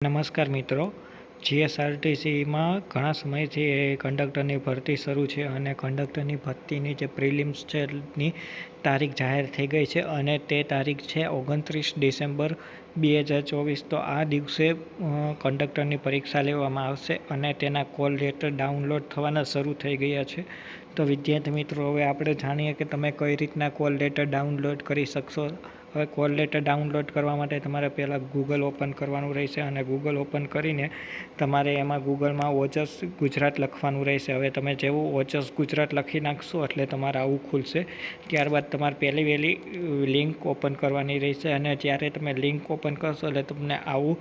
નમસ્કાર મિત્રો. જીએસઆરટીસીમાં ઘણા સમયથી એ કંડક્ટરની ભરતી શરૂ છે અને કંડક્ટરની ભરતીની જે પ્રિલિમ્સ છે ની તારીખ જાહેર થઈ ગઈ છે અને તે તારીખ છે ઓગણત્રીસ ડિસેમ્બર બે હજાર ચોવીસ. તો આ દિવસે કંડક્ટરની પરીક્ષા લેવામાં આવશે અને તેના કોલ લેટર ડાઉનલોડ થવાના શરૂ થઈ ગયા છે. તો વિદ્યાર્થી મિત્રો, હવે આપણે જાણીએ કે તમે કઈ રીતના કોલ લેટર ડાઉનલોડ કરી શકશો? હવે કોલ લેટર ડાઉનલોડ કરવા માટે તમારે પહેલાં ગૂગલ ઓપન કરવાનું રહેશે અને ગૂગલ ઓપન કરીને તમારે એમાં ગૂગલમાં ઓજસ ગુજરાત લખવાનું રહેશે. હવે તમે જેવું ઓજસ ગુજરાત લખી નાખશો એટલે તમારે આવું ખુલશે. ત્યારબાદ તમારે પહેલી વહેલી લિંક ઓપન કરવાની રહેશે અને જ્યારે તમે લિંક ઓપન કરશો એટલે તમને આવું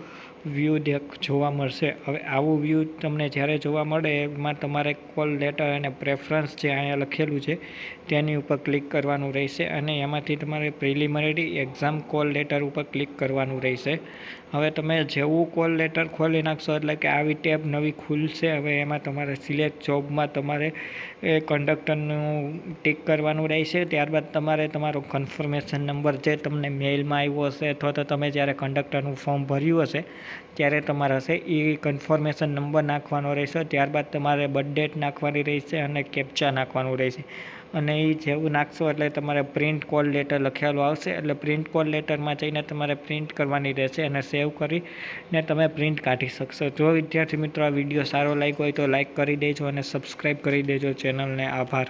વ્યૂ દેખ, જોવા મળશે. હવે આવું વ્યૂ તમને જ્યારે જોવા મળે એમાં તમારે કોલ લેટર અને પ્રેફરન્સ જે અહીંયા લખેલું છે તેની ઉપર ક્લિક કરવાનું રહેશે અને એમાંથી તમારે પ્રિલિમિનરી એક્ઝામ કોલ લેટર ઉપર ક્લિક કરવાનું રહેશે. હવે તમે જેવું કોલ લેટર ખોલી નાખશો, એટલે કે આવી ટેબ નવી ખુલશે, હવે એમાં તમારે સિલેક્ટ જોબમાં તમારે એ કંડક્ટરનું ટીક કરવાનું રહેશે. ત્યારબાદ તમારે તમારો કન્ફર્મેશન નંબર જે તમને મેઇલમાં આવ્યો હશે, અથવા તો તમે જ્યારે કંડક્ટરનું ફોર્મ ભર્યું હશે, ત્યારે તમારે હશે એ કન્ફર્મેશન નંબર નાખવાનો રહેશે. ત્યારબાદ તમારે બર્થ ડેટ નાખવાની રહેશે અને કેપ્ચા નાખવાનું રહેશે. અને એ જેવું નાખશો એટલે તમારે પ્રિન્ટ કોલ લેટર લખેલું આવશે. એટલે પ્રિન્ટ કોલ લેટરમાં જઈને તમારે પ્રિન્ટ કરવાની રહેશે અને સેવ કરીને તમે પ્રિન્ટ કાઢી શકશો. જો વિદ્યાર્થી મિત્રો આ વીડિયો સારો લાગ્યો હોય તો લાઈક કરી દેજો અને સબસ્ક્રાઈબ કરી દેજો ચેનલને. આભાર.